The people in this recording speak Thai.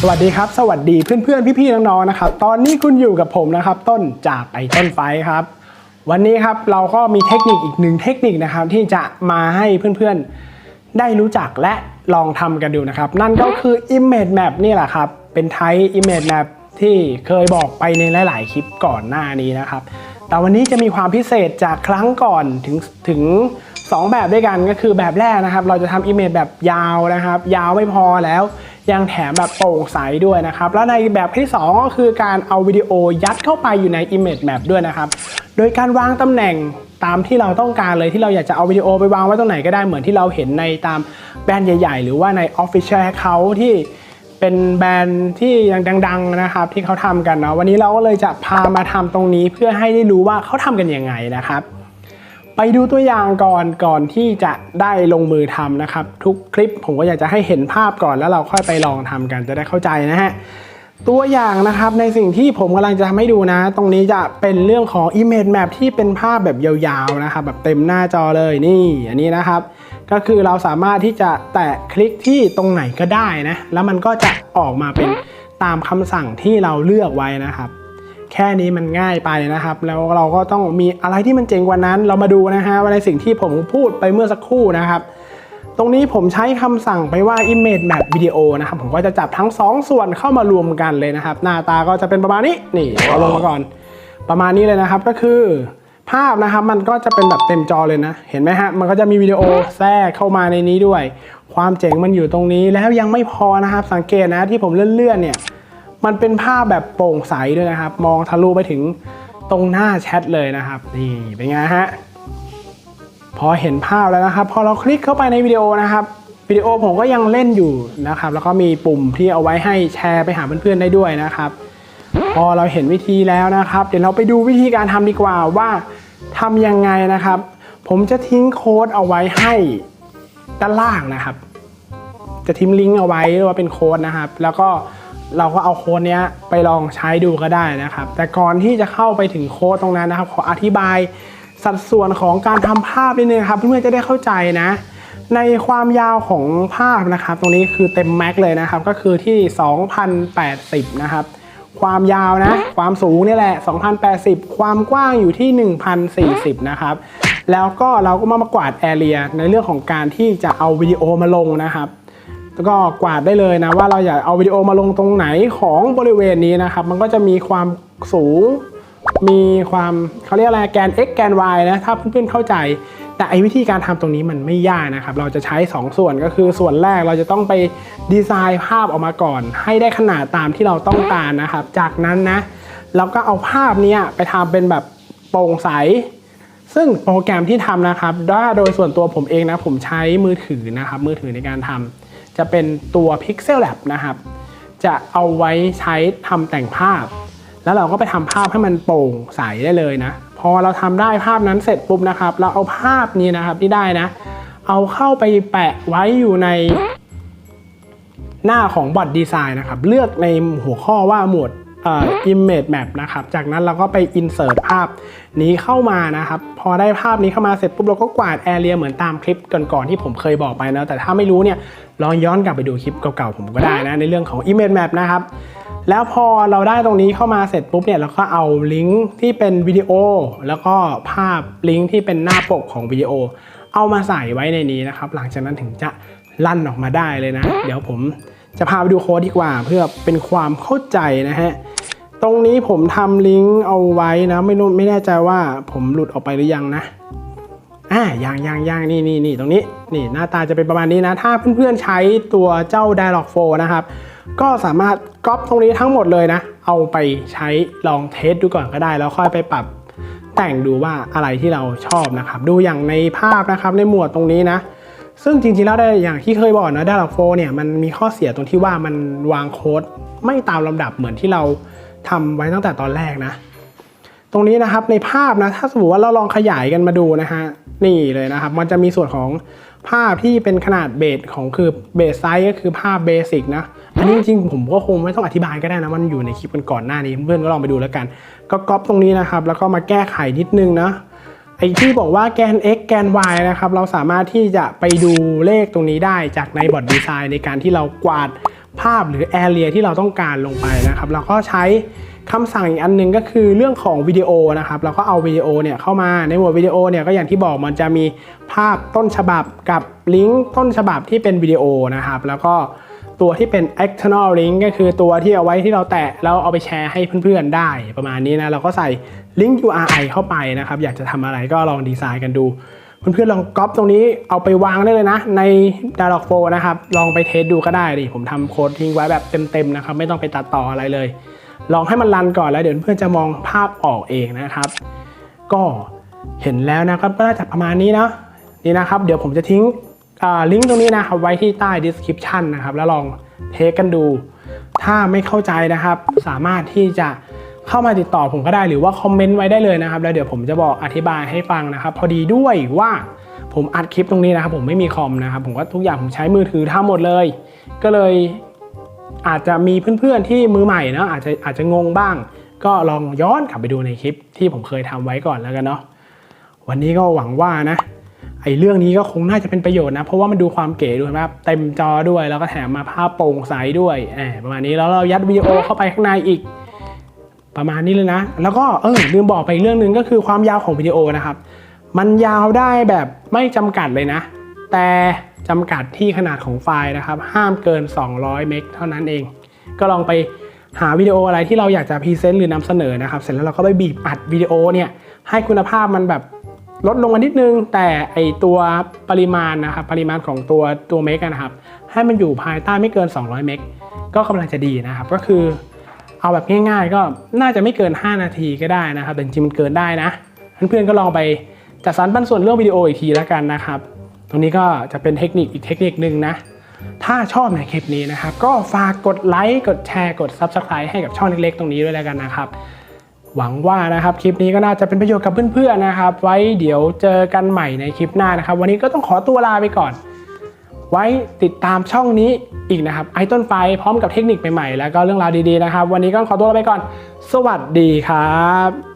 สวัสดีครับ สวัสดีเพื่อนๆ พี่ๆ น้องๆ นะครับ ตอนนี้คุณอยู่กับผมนะครับ ต้นจากไอต้นไฟครับ วันนี้ครับเราก็มีเทคนิคอีกหนึ่งเทคนิคนะครับที่จะมาให้เพื่อนๆ ได้รู้จักและลองทำกันดูนะครับ นั่นก็คือ Image Map นี่แหละครับ เป็นไทป์ Image Map ที่เคยบอกไปในหลาย ๆ คลิปก่อนหน้านี้นะครับ แต่วันนี้จะมีความพิเศษจากครั้งก่อนถึงถึง2แบบด้วยกันก็คือแบบแรกนะครับ เราจะทำ Image แบบยาวนะครับ ยาวไม่พอแล้ว ยังแถมแบบโปร่งใสด้วยนะครับ แล้วในแบบที่ 2 ก็คือการเอาวิดีโอยัดเข้าไปอยู่ใน Image Map ด้วยนะครับ โดยการวางตำแหน่งตามที่เราต้องการเลยที่เราอยากจะเอาวิดีโอไปวางไว้ตรงไหนก็ได้เหมือนที่เราเห็นในตามแบรนด์ใหญ่ ๆ หรือว่าใน Official Account ที่เป็นแบรนด์ที่ยังดัง ๆนะครับ ที่เขาทำกันเนาะวันนี้เราก็เลยจะพามาทำตรงนี้เพื่อให้ได้รู้ว่าเขาทำกันยังไงนะครับ ไปดูตัวอย่างก่อนก่อนที่จะได้ลงมือทำนะครับ ทุกคลิปผมก็อยากจะให้เห็นภาพก่อนแล้วเราค่อยไปลองทำกันจะได้เข้าใจนะฮะตัวอย่างนะครับในสิ่งที่ผมกำลังจะทำให้ดูนะ ตรงนี้จะเป็นเรื่องของ Image Map ที่เป็นภาพแบบยาวๆนะครับแบบเต็มหน้าจอเลยนี่ อันนี้นะครับ ก็คือเราสามารถที่จะแตะคลิกที่ตรงไหนก็ได้นะ แล้วมันก็จะออกมาเป็นตามคำสั่งที่เราเลือกไว้นะครับ แค่นี้มันง่ายไปนะครับ แล้วเราก็ต้องมีอะไรที่มันเจ๋งกว่านั้น เรามาดูนะฮะว่าในสิ่งที่ผมพูดไปเมื่อสักครู่นะครับ ตรงนี้ผมใช้คำสั่งไปว่า image map video นะครับ ผมก็จะจับทั้ง 2 ส่วนเข้ามารวมกันเลยนะครับ หน้าตาก็จะเป็นประมาณนี้ นี่เอาลงมาก่อน ประมาณนี้เลยนะครับก็คือภาพนะครับมันก็จะเป็นแบบเต็มจอเลยนะ เห็นไหมฮะ มันก็จะมีวิดีโอแทรกเข้ามาในนี้ด้วย ความเจ๋งมันอยู่ตรงนี้แล้วยังไม่พอนะครับ สังเกตนะที่ผมเลื่อนๆเนี่ย มันเป็นภาพแบบโปร่งใสด้วยนะครับ มองทะลุไปถึงตรงหน้าแชทเลยนะครับ นี่เป็นไงฮะ พอเห็นภาพแล้วนะครับ พอเราคลิกเข้าไปในวิดีโอนะครับวิดีโอผมก็ยังเล่นอยู่นะครับ แล้วก็มีปุ่มที่เอาไว้ให้แชร์ไปหาเพื่อนๆได้ด้วยนะครับ พอเราเห็นวิธีแล้วนะครับ เดี๋ยวเราไปดูวิธีการทำดีกว่าว่าทำยังไงนะครับ ผมจะทิ้งโค้ดเอาไว้ให้ด้านล่างนะครับ จะทิ้งลิงก์เอาไว้ว่าเป็นโค้ดนะครับ แล้วก็ เราก็เอาโค้ดนี้ไปลองใช้ดูก็ได้นะครับ แต่ก่อนที่จะเข้าไปถึงโค้ดตรงนั้นนะครับ ขออธิบายสัดส่วนของการทำภาพนิดนึงครับ เพื่อนๆจะได้เข้าใจนะ ในความยาวของภาพนะครับ ตรงนี้คือเต็มแม็กเลยนะครับ ก็คือที่ 2080 นะครับ ความยาวนะ ความสูงนี่แหละ 2080 ความกว้างอยู่ที่ 1040 นะครับ แล้วก็เราก็มามากวาดแอเรียในเรื่องของการที่จะเอาวิดีโอมาลงนะครับ แล้วก็กวาดได้เลยนะว่าเราอยากเอาวิดีโอมาลงตรงไหนของบริเวณนี้นะครับ มันก็จะมีความสูง มีความเขาเรียกอะไรแกน x แกน y นะถ้าเพื่อนๆเข้าใจ แต่ไอ้วิธีการทำตรงนี้มันไม่ยากนะครับ เราจะใช้ 2 ส่วนก็คือส่วนแรกเราจะต้องไปดีไซน์ภาพออกมาก่อน ให้ได้ขนาดตามที่เราต้องการนะครับ จากนั้นนะเราก็เอาภาพนี้ไปทำเป็นแบบโปร่งใสซึ่งโปรแกรมที่ทำนะครับถ้าโดยส่วนตัวผมเองนะผมใช้มือถือนะครับมือถือในการทำ จะเป็นตัว Pixel Lab นะครับ จะเอาไว้ใช้ทำแต่งภาพ แล้วเราก็ไปทำภาพให้มันโปร่งใสได้เลยนะ พอเราทำได้ภาพนั้นเสร็จปุ๊บนะครับ เราเอาภาพนี้นะครับที่ได้นะ เอาเข้าไปแปะไว้อยู่ในหน้าของบอร์ดดีไซน์นะครับ เลือกในหัวข้อว่าหมวด image map นะครับ จากนั้นเราก็ไป insert ภาพนี้เข้ามานะครับ พอได้ภาพนี้เข้ามาเสร็จปุ๊บเราก็กวาด area เหมือนตามคลิปก่อนๆที่ผมเคยบอกไปนะแต่ถ้าไม่รู้เนี่ยลองย้อนกลับไปดูคลิปเก่าๆผมก็ได้นะในเรื่องของ image map นะครับแล้วพอเราได้ตรงนี้เข้ามาเสร็จปุ๊บเนี่ยเราก็เอาลิงก์ที่เป็นวิดีโอ แล้วก็ภาพลิงก์ที่เป็นหน้าปกของวิดีโอ เอามาใส่ไว้ในนี้นะครับ หลังจากนั้นถึงจะลั่นออกมาได้เลยนะ เดี๋ยวผมจะพาไปดูโค้ดดีกว่าเพื่อเป็นความเข้าใจนะฮะ รงนี้ผมทำลิงก์เอาไว้นะไม่รู้ไม่แน่ใจว่าผมหลุดออกไปหรือยังนะอ่ายังยังยังนี่นี่นี่ตรงนี้นี่หน้าตาจะเป็นประมาณนี้นะ ถ้าเพื่อนๆใช้ตัวเจ้า Dialog 4นะครับ ก็สามารถก๊อปตรงนี้ทั้งหมดเลยนะ เอาไปใช้ลองเทสดูก่อนก็ได้ แล้วค่อยไปปรับแต่งดูว่าอะไรที่เราชอบนะครับ ดูอย่างในภาพนะครับในหมวดตรงนี้นะ ซึ่งจริงๆแล้วได้อย่างที่เคยบอกนะ Dialog 4เนี่ยมันมีข้อเสียตรงที่ว่ามันวางโค้ดไม่ตามลำดับเหมือนที่เรา ทำไว้ตั้งแต่ตอนแรกนะ ตรงนี้นะครับในภาพนะถ้าสมมติว่าเราลองขยายกันมาดูนะฮะนี่เลยนะครับ มันจะมีส่วนของภาพที่เป็นขนาดเบสของคือเบสไซส์ก็คือภาพเบสิกนะ อันนี้จริงผมก็คงไม่ต้องอธิบายก็ได้นะ มันอยู่ในคลิปกันก่อนหน้านี้เพื่อนๆก็ลองไปดูแล้วกัน ก็ก๊อปตรงนี้นะครับ แล้วก็มาแก้ไขนิดนึงนะ ไอ้ที่บอกว่าแกน x แกน y นะครับ เราสามารถที่จะไปดูเลขตรงนี้ได้จากในบอร์ดดีไซน์ในการที่เรากวาดภาพหรือแอเรียที่เราต้องการลงไปนะครับ เราก็ใช้คำสั่งอีกอันหนึงก็คือเรื่องของวิดีโอนะครับ เราก็เอาวิดีโอเนี่ยเข้ามาในหมวดวิดีโอเนี่ยก็อย่างที่บอกมันจะมีภาพต้นฉบับกับลิงก์ต้นฉบับที่เป็นวิดีโอนะครับ แล้วก็ ตัวที่เป็น external link ก็คือตัวที่เอาไว้ที่เราแตะแล้วเอาไปแชร์ให้เพื่อนๆได้ประมาณนี้นะเราก็ใส่ลิงก์ URI เข้าไปนะครับอยากจะทำอะไรก็ลองดีไซน์กันดูเพื่อนๆลองก๊อปตรงนี้เอาไปวางได้เลยนะ ใน Dialog Flow นะครับลองไปเทสดูก็ได้ดิผมทำโค้ดทิ้งไว้แบบเต็มๆนะครับไม่ต้องไปตัดต่ออะไรเลย ลองให้มันรันก่อนแล้วเดี๋ยวเพื่อนจะมองภาพออกเองนะครับ ก็เห็นแล้วนะครับก็น่าจะประมาณนี้เนาะนี่นะครับ เดี๋ยวผมจะทิ้ง ลิงก์ตรงนี้นะครับไว้ที่ใต้ description นะครับ แล้วลองเทสกันดู ถ้าไม่เข้าใจนะครับ สามารถที่จะเข้ามาติดต่อผมก็ได้หรือว่าคอมเมนต์ไว้ได้เลยนะครับ แล้วเดี๋ยวผมจะบอกอธิบายให้ฟังนะครับ พอดีด้วยว่าผมอัดคลิปตรงนี้นะครับ ผมไม่มีคอมนะครับ ผมก็ทุกอย่างผมใช้มือถือทำหมดเลย ก็เลยอาจจะมีเพื่อนๆที่มือใหม่เนาะอาจจะอาจจะงงบ้าง ก็ลองย้อนกลับไปดูในคลิปที่ผมเคยทำไว้ก่อนแล้วกันเนาะวันนี้ก็หวังว่านะ อ้เรื่องนี้ก็คงน่าจะเป็นประโยชน์นะ เพราะว่ามันดูความเก๋ด้วยนะครับเต็มจอด้วยแล้วก็แถมมาภาพโปร่งใสด้วยแอบประมาณนี้แล้วเรายัดวิดีโอเข้าไปข้างในอีก ประมาณนี้เลยนะ แล้วก็เออลืมบอกไปเรื่องหนึ่งก็คือความยาวของวิดีโอนะครับ มันยาวได้แบบไม่จำกัดเลยนะ แต่จำกัดที่ขนาดของไฟล์นะครับ ห้ามเกิน 200 เมกเท่านั้นเอง ก็ลองไปหาวิดีโออะไรที่เราอยากจะพรีเซนต์หรือนำเสนอนะครับ เสร็จแล้วเราก็ไปบีบอัดวิดีโอเนี่ยให้คุณภาพมันแบบ ลดลงมานิดนึง แต่ไอตัวปริมาณนะครับปริมาณของตัวตัวเมกนะครับ ให้มันอยู่ภายใต้ไม่เกิน 200 เมกก็กำลังจะดีนะครับ ก็คือเอาแบบง่ายๆ ก็น่าจะไม่เกิน 5 นาทีก็ได้นะครับ แต่จริงมันเกินได้นะเพื่อนๆก็ลองไปจัดสรรปันส่วนเรื่องวิดีโออีกทีแล้วกันนะครับ ตรงนี้ก็จะเป็นเทคนิคอีกเทคนิคนึงนะ ถ้าชอบในคลิปนี้นะครับ ก็ฝากกดไลค์กดแชร์กด Subscribe ให้กับช่องเล็กๆ ตรงนี้ด้วยแล้วกันนะครับ หวังว่านะครับคลิปนี้ก็น่าจะเป็นประโยชน์กับเพื่อนๆนะครับ ไว้เดี๋ยวเจอกันใหม่ในคลิปหน้านะครับ วันนี้ก็ต้องขอตัวลาไปก่อน ไว้ติดตามช่องนี้อีกนะครับไอต้นไฟพร้อมกับเทคนิคใหม่ๆแล้วก็เรื่องราวดีๆนะครับ วันนี้ก็ขอตัวลาไปก่อน สวัสดีครับ